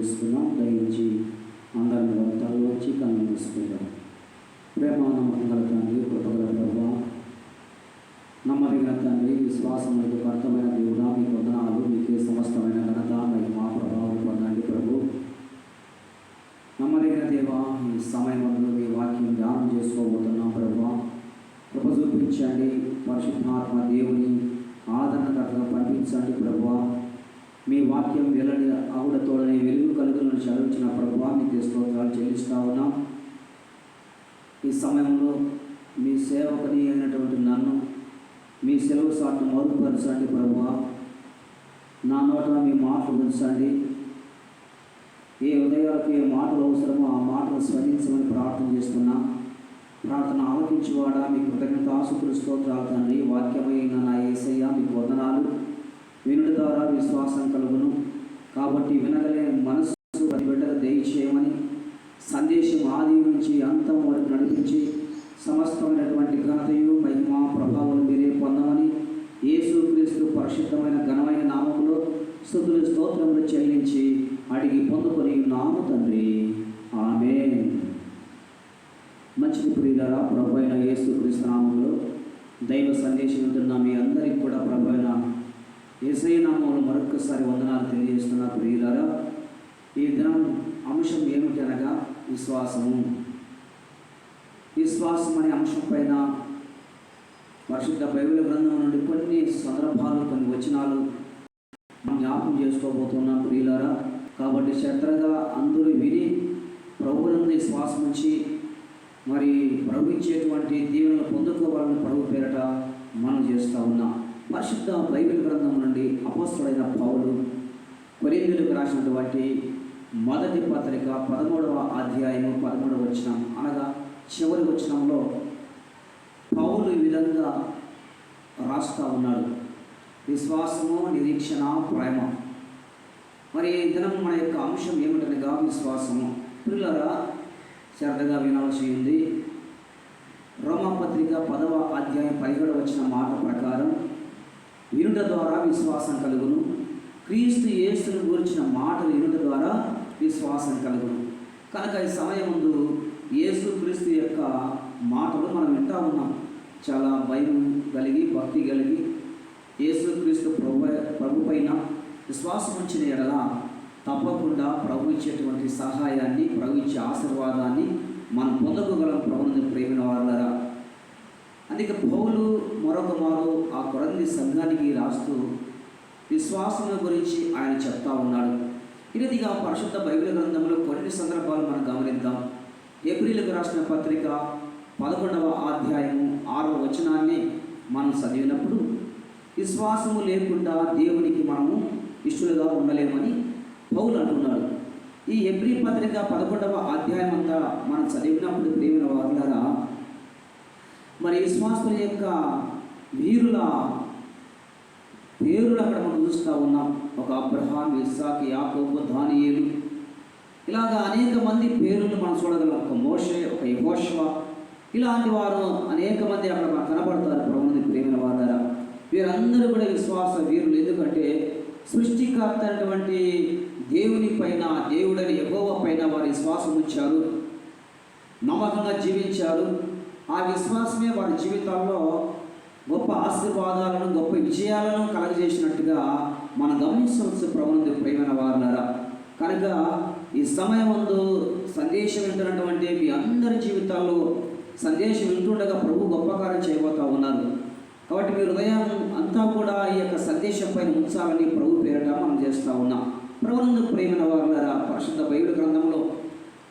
ప్రార్థిస్తున్నాం దయించి అందరిని వంతాలు వచ్చి కన్ను మూసుకుందాం. ప్రేమ నమ్మకం గల తండ్రి కృపగల ప్రభా నమ్మదగిన తండ్రి విశ్వాసం మీకు అర్థమైన దేవుడా మీ వందనాలు మీకే సమస్తమైన ఘనత మహిమ ప్రభావం పొందండి ప్రభు. నమ్మదగిన దేవ ఈ సమయంలో మీ వాక్యం ధ్యానం చేసుకోబోతున్నాం ప్రభు. కృప చూపించండి పరిశుద్ధాత్మ దేవుని ఆదరణ వాక్యం వెల్లడి ఆవుడతోడని వెలుగు కలుగులను చదివించిన ప్రభువా మీకు స్తోత్రాలు చెల్లిస్తా ఉన్నాం. ఈ సమయంలో మీ సేవకుని అయినటువంటి నన్ను మీ సెలవు సాట్ను మరుగుపరచండి ప్రభువా. నా నోట మీ మాటలు ఉంచండి. ఏ ఉదయాలకు ఏ మాటలు అవసరమో ఆ మాటలు స్మరించమని ప్రార్థన చేస్తున్నా. ప్రార్థన ఆలకించువాడా మీ కృతజ్ఞత ఆసుకులు స్తోత్రాలు తండ్రి. వాక్యమైన నా ఏసయ్య మీకు వందనాలు. వినుడి ద్వారా విశ్వాసం కలుగును. కాబట్టి వినగలే మనస్సు ప్రతి బిడ్డకు దయచేయమని సందేశం ఆది నుంచి అంతం వరకు నడిపించి సమస్తమైనటువంటి ఘనతయు మహిమ ప్రభావం మీరే పొందమని యేసుక్రీస్తు పరిశుద్ధమైన ఘనమైన నామములో స్థుతులు స్తోత్రములు చెల్లించి అడిగి పొందుకొని నాము తండ్రి. ఆమె మంచిది ప్రియులరా ప్రభు అయిన యేసుక్రీస్తు నామంలో దైవ సందేశం ఉంటున్న మీ అందరికీ కూడా ప్రభు అయిన ఏసై నామంలో మరొకసారి వందనాలు తెలియజేస్తున్న ప్రియులారా. ఈ దినం అంశం ఏమిటనగా విశ్వాసము. విశ్వాసం అనే అంశం పైన పరిశుద్ధ బైబిల్ గ్రంథం నుండి కొన్ని సందర్భాలు కొన్ని వచనాలు మనం జ్ఞాపకం చేసుకోబోతున్నాం ప్రియులారా. కాబట్టి శ్రద్ధగా అందరూ విని ప్రభువునందు విశ్వాసం ఉంచి మరి ప్రభు ఇచ్చేటువంటి దీవెనలు పొందుకోవాలని ప్రభు పేరట మనం చేస్తూ ఉన్నాం. పరిశుద్ధ బైబిల్ గ్రంథం నుండి అపస్తుడైన పౌలు కొరిందులకు రాసినటువంటి మొదటి పత్రిక పదమూడవ అధ్యాయము పదమూడవ వచనం అనగా చివరి వచనంలో పౌలు ఈ విధంగా రాస్తా ఉన్నాడు. విశ్వాసము నిరీక్షణ ప్రేమ. మరి దినం మన యొక్క అంశం ఏమిటనగా విశ్వాసము. పిల్లరా శ్రద్ధగా వినాల్సి ఉంది. రోమపత్రిక పదవ అధ్యాయం పదిహేడు వచ్చిన మాట ప్రకారం వినుట ద్వారా విశ్వాసం కలుగును. క్రీస్తు యేసును గురించిన మాటలు వినుట ద్వారా విశ్వాసం కలుగును. కనుక ఈ సమయం ముందు యేసు క్రీస్తు యొక్క మాటలు మనం వింటా ఉన్నాం. చాలా భయం కలిగి భక్తి కలిగి యేసుక్రీస్తు ప్రభు ప్రభు పైన విశ్వాసం ఉంచిన ఎడల తప్పకుండా ప్రభు ఇచ్చేటువంటి సహాయాన్ని ప్రభు ఇచ్చే ఆశీర్వాదాన్ని మనం పొందగలం ప్రభుని ప్రేమిన వాళ్ళరా అందుకే పౌలు మరొక మారు ఆ కొరంది సంఘానికి రాస్తూ విశ్వాసం గురించి ఆయన చెప్తా ఉన్నాడు. ఇదిగా పరిశుద్ధ బైబిల్ గ్రంథంలో కొన్ని సందర్భాలు మనం గమనిద్దాం. ఏప్రిల్కి రాసిన పత్రిక పదకొండవ అధ్యాయము ఆరవ వచనాన్ని మనం చదివినప్పుడు విశ్వాసము లేకుండా దేవునికి మనము ఇష్టలుగా ఉండలేమని పౌలు అంటున్నాడు. ఈ ఏప్రిల్ పత్రిక పదకొండవ అధ్యాయం అంతా మనం చదివినప్పుడు ప్రేమిన వారులారా మరి విశ్వాసుల యొక్క వీరుల పేరులు అక్కడ మనం చూస్తూ ఉన్నాం. ఒక అబ్రహాం ఇస్సాకి యాకోబు దానియేలు. ఇలాగా అనేక మంది పేర్లను మనం చూడగలం. ఒక మోషే ఒక యహోష్వ. ఇలాంటి వారు అనేక మంది అక్కడ మనకు కనబడతారు. ప్రభుని ప్రేమిన వారు వీరందరూ కూడా విశ్వాస వీరులు. ఎందుకంటే సృష్టికర్త అయినటువంటి దేవుని పైన దేవుడని ఎగోవ పైన వారు విశ్వాసం ఉంచారు నమ్మకంగా జీవించారు. ఆ విశ్వాసమే వారి జీవితాల్లో గొప్ప ఆశీర్వాదాలను గొప్ప విజయాలను కలగజేసినట్టుగా మన గమనించవచ్చు ప్రభునందు ప్రేమైన వారులారా. కనుక ఈ సమయం ముందు సందేశం వింటున్నటువంటి మీ అందరి జీవితాల్లో సందేశం వింటుండగా ప్రభు గొప్ప కార్యం చేయబోతా ఉన్నారు. కాబట్టి మీ హృదయం అంతా కూడా ఈ యొక్క సందేశం పైన ఉంచాలని ప్రభు పేరట మనం చేస్తూ ఉన్నాం. ప్రభునందు ప్రేమైన వారులారా పరిశుద్ధ బైబిల్ గ్రంథంలో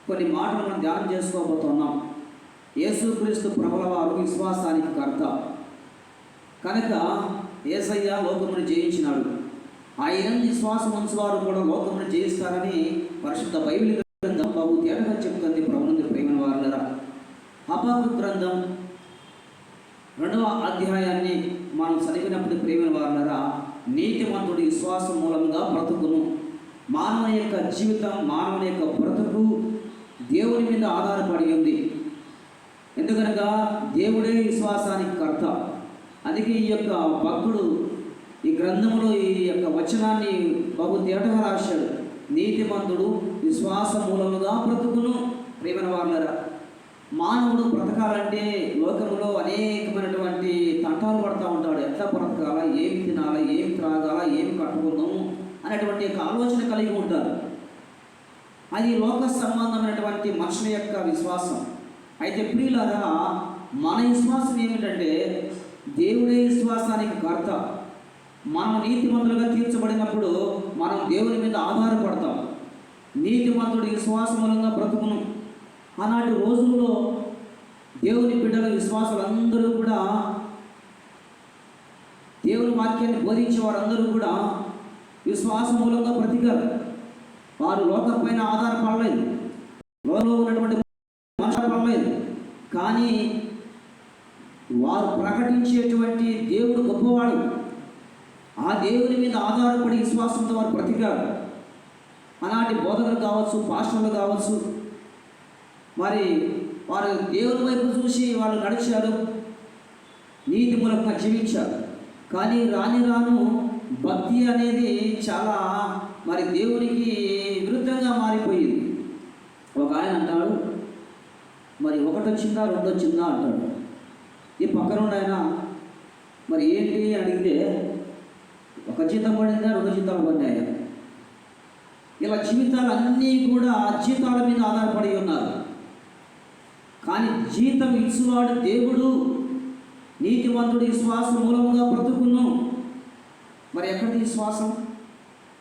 కొన్ని మాటలు మనం ధ్యానం చేసుకోబోతున్నాం. యేసుక్రీస్తు ప్రభుల వారు విశ్వాసానికి కర్త. కనుక ఏసయ్య లోకమును జయించినాడు. ఆయన విశ్వాసం వారు కూడా లోకమును జయిస్తారని పరిశుద్ధ బైబిల్ గ్రంథం బాబు తేటగా చెప్తుంది ప్రభునందు ప్రేమ వారులరా. అపాకు గ్రంథం రెండవ అధ్యాయాన్ని మనం చదివినప్పుడు ప్రేమ వారులరా నీతిమంతుడి విశ్వాసం మూలంగా బ్రతుకును మానవ యొక్క జీవితం మానవుని యొక్క బ్రతుకు దేవుని మీద ఆధారపడి ఉంది. ఎందుకనగా దేవుడే విశ్వాసానికి కర్త. అందుకే ఈ యొక్క భక్తుడు ఈ గ్రంథంలో ఈ యొక్క వచనాన్ని బహు తేటగా రాశాడు. నీతిమంతుడు విశ్వాస మూలముగా బ్రతుకును. ప్రేమన వాళ్ళరా మానవుడు బ్రతకాలంటే లోకంలో అనేకమైనటువంటి తంటాలు పడతా ఉంటాడు. ఎట్లా బ్రతకాలా ఏమి తినాలా ఏమి త్రాగాలా ఏమి కట్టుకుందాము అనేటువంటి ఆలోచన కలిగి ఉంటారు అది లోక సంబంధమైనటువంటి అయితే ప్రియులారా మన విశ్వాసం ఏమిటంటే దేవుడే విశ్వాసానికి కర్త. మనం నీతిమంతులుగా తీర్చబడినప్పుడు మనం దేవుని మీద ఆధారపడతాం. నీతిమంతుడి విశ్వాసమూలంగా బ్రతుకును. ఆనాటి రోజుల్లో దేవుని బిడ్డల విశ్వాసులందరూ కూడా దేవుని వాక్యాన్ని బోధించే వారందరూ కూడా విశ్వాస మూలంగా బ్రతికారు. వారు లోకం పైన ఆధారపడలేదు. లోకంలో ఉన్నటువంటి కానీ వారు ప్రకటించేటువంటి దేవుడు గొప్పవాడు. ఆ దేవుని మీద ఆధారపడి విశ్వాసంతో వారు బ్రతికారు. అలాంటి బోధకులు కావచ్చు పాస్టర్లు కావచ్చు మరి వారు దేవుని వైపు చూసి వాళ్ళు నడిచారు నీతి మూలంగా జీవించారు. కానీ రాని రాను భక్తి అనేది చాలా మరి దేవునికి విరుద్ధంగా మారిపోయింది. ఒక ఆయన అంటాడు మరి ఒకటి వచ్చిందా రెండు వచ్చిందా అంటాడు. ఈ పక్కన ఆయన మరి ఏంటి అడిగితే ఒక జీతం పడిందా రెండు జీతాలు పడ్డాయా ఇలా జీవితాలు అన్నీ కూడా జీతాల మీద ఆధారపడి ఉన్నారు. కానీ జీతం ఇచ్చువాడు దేవుడు నీతివంతుడి విశ్వాసం మూలముగా బ్రతుకును. మరి ఎక్కడి విశ్వాసం?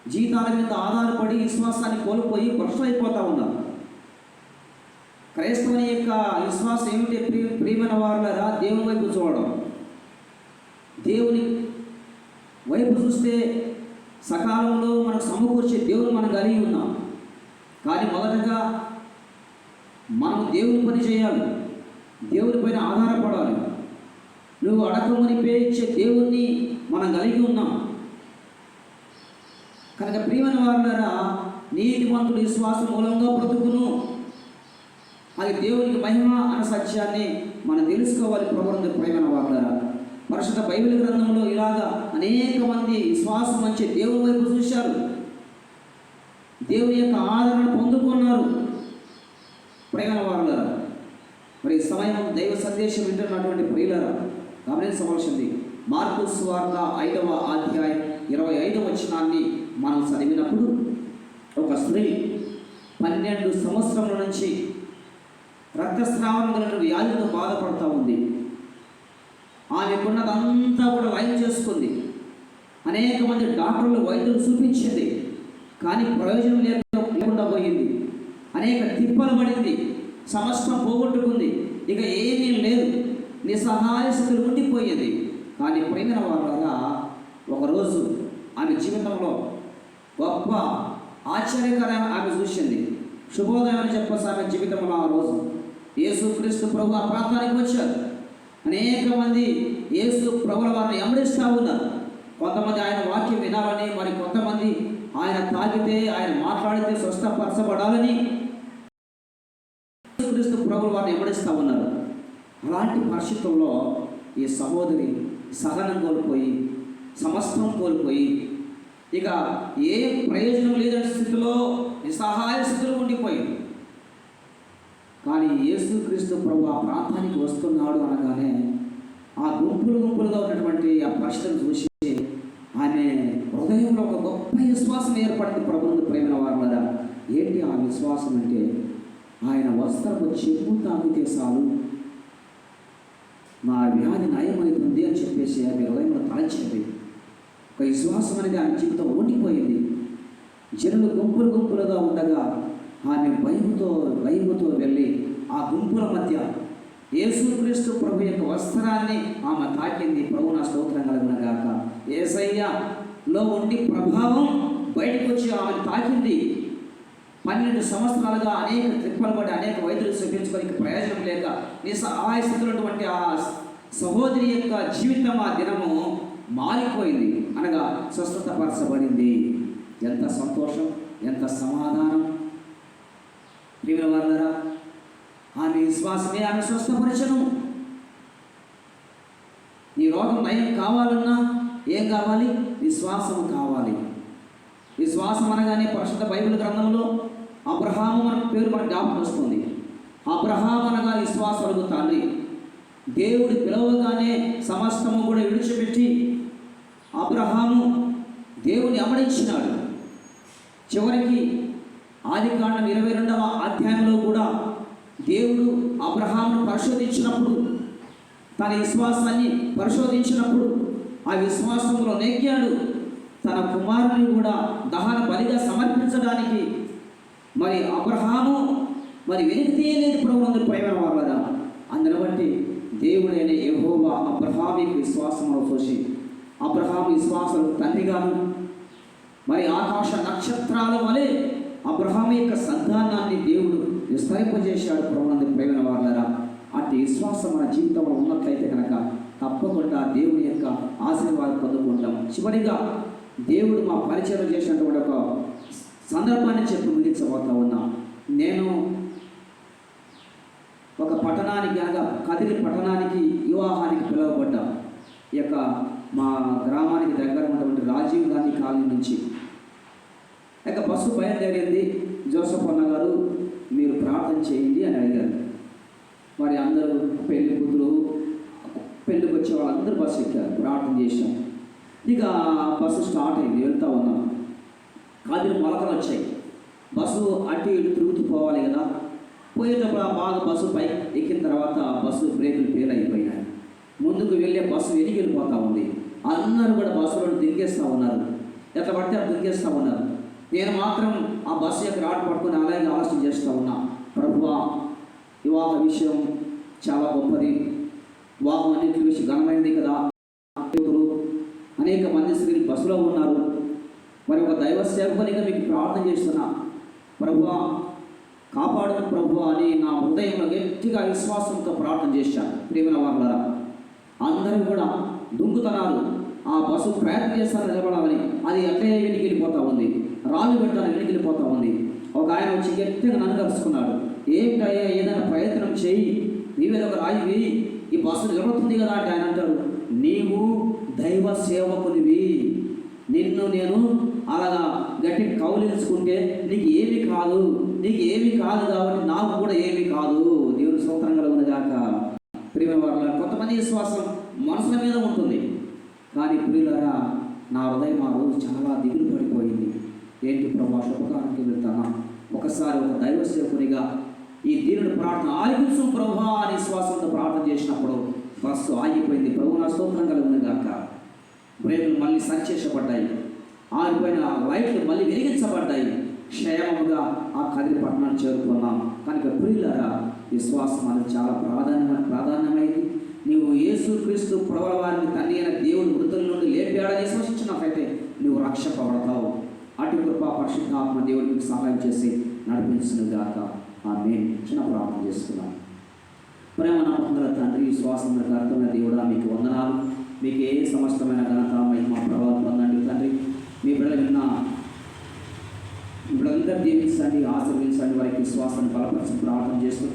జీతాల మీద ఆధారపడి విశ్వాసాన్ని కోల్పోయి భ్రష్టులైపోతా ఉన్నారు. క్రైస్తవుని యొక్క విశ్వాసం ఏమిటి ప్రి ప్రియమైన వారులరా? దేవుని వైపు చూడడం. దేవుని వైపు చూస్తే సకాలంలో మనకు సమకూర్చే దేవుని మనం కలిగి ఉన్నాం. కానీ మొదటగా మనం దేవుని పని చేయాలి. దేవుని పైన ఆధారపడాలి. నువ్వు అడగమని పేరిచ్చే దేవుణ్ణి మనం కలిగి ఉన్నాం. కనుక ప్రియమైన వారులారా నీతిమంతుడి విశ్వాసం మూలంగా బ్రతుకును. అది దేవునికి మహిమ అన్న సత్యాన్ని మనం తెలుసుకోవాలి ప్రభుత్వ ప్రేమన వాగ్దారా పరిశుద్ధ బైబిల్ గ్రంథంలో ఇలాగా అనేక మంది విశ్వాసం వచ్చి దేవుని వైపు చూశారు. దేవుని యొక్క ఆదరణ పొందుకున్నారు. ప్రేమల వారులారా మరి సమయం దైవ సందేశం వింటున్నటువంటి ప్రియులరా గమనించవలసింది మార్పు స్వార్థ ఐదవ అధ్యాయం ఇరవై ఐదవ వచనాన్ని మనం చదివినప్పుడు ఒక స్త్రీ పన్నెండు సంవత్సరముల నుంచి రక్తస్రావం కలిగిన వ్యాధితో బాధపడుతూ ఉంది. ఆమెకున్నదంతా కూడా లైన్ చేసుకుంది. అనేక మంది డాక్టర్లు వైద్యులు చూపించింది. కానీ ప్రయోజనం లేకుండా పోయింది. అనేక తిప్పలు పడింది. సమస్తం పోగొట్టుకుంది. ఇక ఏమీ లేదు. నిస్సహాయ స్థితిలో ఉండిపోయేది. కానీ పోయిన వాళ్ళగా ఒకరోజు ఆమె జీవితంలో గొప్ప ఆశ్చర్యకరమైన ఆమె చూసింది. శుభోదయం అని చెప్పేసి ఆమె జీవితంలో ఆ రోజు యేసుక్రీస్తు ప్రభు ఆ ప్రాంతానికి వచ్చారు. అనేక మంది యేసు ప్రభుల వారిని ఎమడిస్తూ ఉన్నారు. కొంతమంది ఆయన వాక్యం వినాలని మరి కొంతమంది ఆయన తాగితే ఆయన మాట్లాడితే స్వస్థపరచబడాలని యేసుక్రీస్తు ప్రభుల వారిని ఎమడిస్తూ ఉన్నారు. అలాంటి పరిస్థితుల్లో ఈ సహోదరి సహనం కోల్పోయి సమస్తం కోల్పోయి ఇక ఏ ప్రయోజనం లేదని స్థితిలో నిస్సహాయ స్థితిలో ఉండిపోయింది. కానీ యేసుక్రీస్తు ప్రభు ఆ ప్రాంతానికి వస్తున్నాడు అనగానే ఆ గుంపులు గుంపులుగా ఉన్నటువంటి ఆ పరిస్థితిని చూసి ఆమె హృదయంలో ఒక గొప్ప విశ్వాసం ఏర్పడింది ప్రభుత్వ ప్రేమ వారి ఏంటి ఆ విశ్వాసం అంటే? ఆయన వస్త్రపు చెప్పు తాకితే చాలు. నా వ్యాధి నయమవుతుంది అని చెప్పేసి ఆమె హృదయంలో తలచింది ఒక విశ్వాసం అనేది ఆమె జీవితం ఉండిపోయింది జనులు గుంపులు గుంపులుగా ఉండగా ఆమె భయముతో భయముతో వెళ్ళి ఆ గుంపుల మధ్య యేసుక్రీస్తు ప్రభు యొక్క వస్త్రాన్ని ఆమె తాకింది. ప్రభు నా స్తోత్రం కలగనగాక ఏసయ్యలో ఉండి ప్రభావం బయటకు వచ్చి ఆమెను తాకింది. పన్నెండు సంవత్సరాలుగా అనేక త్రిప్పలు పడి అనేక వైద్యులు చూపించుకోవడానికి ప్రయోజనం లేక నీ సహాయ స్థితిలో ఆ సహోదరి యొక్క జీవితం ఆ దినము మారిపోయింది. అనగా స్వస్థతపరచబడింది. ఎంత సంతోషం ఎంత సమాధానం. ప్రియుల వారులరా ఆమె విశ్వాసమే ఆమె స్వస్థపరచను. నీ రోగం నయం కావాలన్నా ఏం కావాలి? విశ్వాసం కావాలి. విశ్వాసం అనగానే పరిశుద్ధ బైబిల్ గ్రంథంలో అబ్రహాము మన పేరు మన జ్ఞాపకం వస్తుంది. అబ్రహాం అనగా విశ్వాసాలకు తండ్రి. దేవుడు పిలవగానే సమస్తము కూడా విడిచిపెట్టి అబ్రహాము దేవుని అమడించినాడు. చివరికి ఆది కాండం ఇరవై రెండవ అధ్యాయంలో కూడా దేవుడు అబ్రహామును పరిశోధించినప్పుడు తన విశ్వాసాన్ని పరిశోధించినప్పుడు ఆ విశ్వాసంలో నెగ్గాడు. తన కుమారుని కూడా దహన బలిగా సమర్పించడానికి. మరి అబ్రహాము మరి వెనక్కి తీయలేదు ప్రభుత్వం ప్రేమ వాళ్ళ అందుని బట్టి దేవుడైన యెహోవా అబ్రహామికి విశ్వాసంలో చూసి అబ్రహాం విశ్వాసం తండ్రిగాను మరి ఆకాశ నక్షత్రాల వలె అబ్రహాం యొక్క సంతానాన్ని దేవుడు విస్తరింపజేశాడు ప్రభునందు ప్రేమ వాళ్ళరా అట్టి విశ్వాసం మన జీవితంలో ఉన్నట్లయితే కనుక తప్పకుండా దేవుని యొక్క ఆశీర్వాదం పొందుకుంటాం. చివరిగా దేవుడు మా పరిచయం చేసినటువంటి ఒక సందర్భాన్ని చెప్పి ముగించబోతా ఉన్నా. నేను ఒక పట్టణానికి అనగా కదిరి పట్టణానికి వివాహానికి పిలువబడ్డా. ఈ యొక్క మా గ్రామానికి దగ్గర ఉన్నటువంటి రాజీవ్ గాంధీ కాలనీ నుంచి. ఇక బస్సు బయలుదేరింది. జోసఫ్ అన్న గారు మీరు ప్రార్థన చేయండి అని అడిగారు. మరి అందరూ పెళ్ళి కూతురు పెళ్ళికి వచ్చే వాళ్ళందరూ బస్సు ఎక్కారు ప్రార్థన చేశాం ఇక బస్సు స్టార్ట్ అయింది వెళ్తా ఉన్నాం. కాదు మొలకలు వచ్చాయి. బస్సు అటు ఇటు తిరుగుతూ పోవాలి కదా. పోయేటప్పుడు ఆ బాగా బస్సు పై ఎక్కిన తర్వాత బస్సు బ్రేకులు ఫెయిల్ అయిపోయినాయి. ముందుకు వెళ్ళే బస్సు వెనక్కి వెళ్ళిపోతూ ఉంది. అందరూ కూడా బస్సులో దింగేస్తూ ఉన్నారు. ఎట్లా పడితే అట్లా దింగేస్తూ ఉన్నారు. నేను మాత్రం ఆ బస్సు యొక్క రాడ్ పడుకుని అలాగే ఆలోచన చేస్తూ ఉన్నా. ప్రభువా వివాహ విషయం చాలా గొప్పది. వివాహం అన్నింటి విషయం ఘనమైనది కదా. అనేక మంది స్త్రీలు బస్సులో ఉన్నారు. మరి ఒక దైవ సేవకునిగా మీకు ప్రార్థన చేస్తున్నా. ప్రభువా కాపాడు ప్రభు అని నా హృదయంలో గట్టిగా విశ్వాసంతో ప్రార్థన చేశాను ప్రేమల వాళ్ళరా అందరూ కూడా దుంగుతనాలు ఆ బస్సు ప్రయత్నం చేస్తాను నిలబడాలని. అది అట్లే వెనక్కి వెళ్ళిపోతా ఉంది. రాళ్ళు పెట్టాలని వెనక్కి వెళ్ళిపోతా ఉంది. ఒక ఆయన వచ్చి గట్టిగా నన్ను కలుసుకున్నాడు. ఏమిటయ్యా ఏదైనా ప్రయత్నం చేయి నీ మీద ఒక రాయి వేయి. ఈ బస్సు నిలబడుతుంది కదా అంటే ఆయన అంటాడు. నీవు దైవ సేవకునివి. నిన్ను నేను అలాగా గట్టి కౌలించుకుంటే నీకు ఏమి కాదు. నీకు ఏమి కాదు కాబట్టి నాకు కూడా ఏమి కాదు. దేవుని సూత్రం కలుగును గాక. ప్రియమ వాళ్ళ కొంతమంది విశ్వాసం మనసుల మీద ఉంటుంది. కానీ ప్రియులరా నా హృదయం ఆ రోజు చాలా దిగులు పడిపోయింది. ఏంటి ప్రభా శుభకానికి వెళ్తానా ఒకసారి ఒక దైవ సేవకునిగా ఈ దీనుని ప్రార్థన ఆయుసు ప్రభా అని విశ్వాసంతో ప్రార్థన చేసినప్పుడు బస్సు ఆగిపోయింది. ప్రభు నా స్తోత్రం కలుగును గాక. బ్రేకులు మళ్ళీ సంచేషపడ్డాయి ఆగిపోయిన లైట్లు మళ్ళీ వెలిగించబడ్డాయి. క్షేమముగా ఆ కదిరి పట్టణాన్ని చేరుకున్నాం. కనుక ప్రియులరా విశ్వాసం అనేది చాలా ప్రాధాన్యమైన ప్రాధాన్యమైంది. నీవు యేసు క్రీస్తు ప్రబల వారిని తండ్రి అయిన దేవుడు మృతుల నుండి లేపాడని విశ్వసించినట్లయితే నువ్వు రక్షపడతావు అటు కృప పరిశుద్ధాత్మ దేవుడికి నీకు సహాయం చేసి నడిపించిన గాక. ఆమె చిన్న ప్రార్థన చేస్తున్నాను. ప్రేమ నమ్మకంగల తండ్రి విశ్వాసం అర్థమైన దేవుడా మీకు వందనాలు. మీకు ఏ సమస్తమైన ఘనత మహిమ ప్రభావం పొందండి తండ్రి. మీ బిడ్డలు విన్న బిడ్డలందరూ దీవించండి ఆశీర్వించండి వారికి విశ్వాసాన్ని బలపరిచి ప్రార్థన చేస్తూ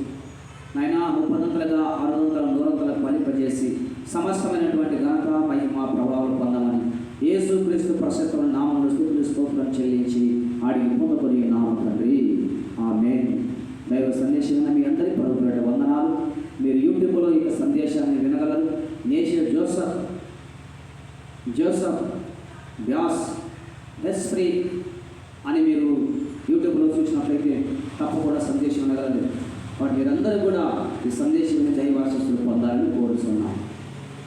నాయన వందలుగా ఆరు వందల నూరంతలకు ఫలింపజేసి సమస్తమైనటువంటి ఘనత మహిమ ప్రభావం పొందమని యేసు క్రీస్తు ప్రశస్తమైన నామములు స్థుతులు స్తోత్రం చెల్లించి ఆడికి పొందుకొని నామం తండ్రి. ఆమె దైవ సందేశం మీ అందరి పరుగుల వందనాలు. మీరు యూట్యూబ్లో ఈ సందేశాన్ని వినగలరు. నేషియర్ జోసఫ్ జోసఫ్ వ్యాస్ ఎస్ప్రీ అని మీరు యూట్యూబ్లో చూసినట్లయితే తప్పకుండా సందేశం వినగలరు. వాటి మీరందరూ కూడా ఈ సందేశం కోరుతున్నాను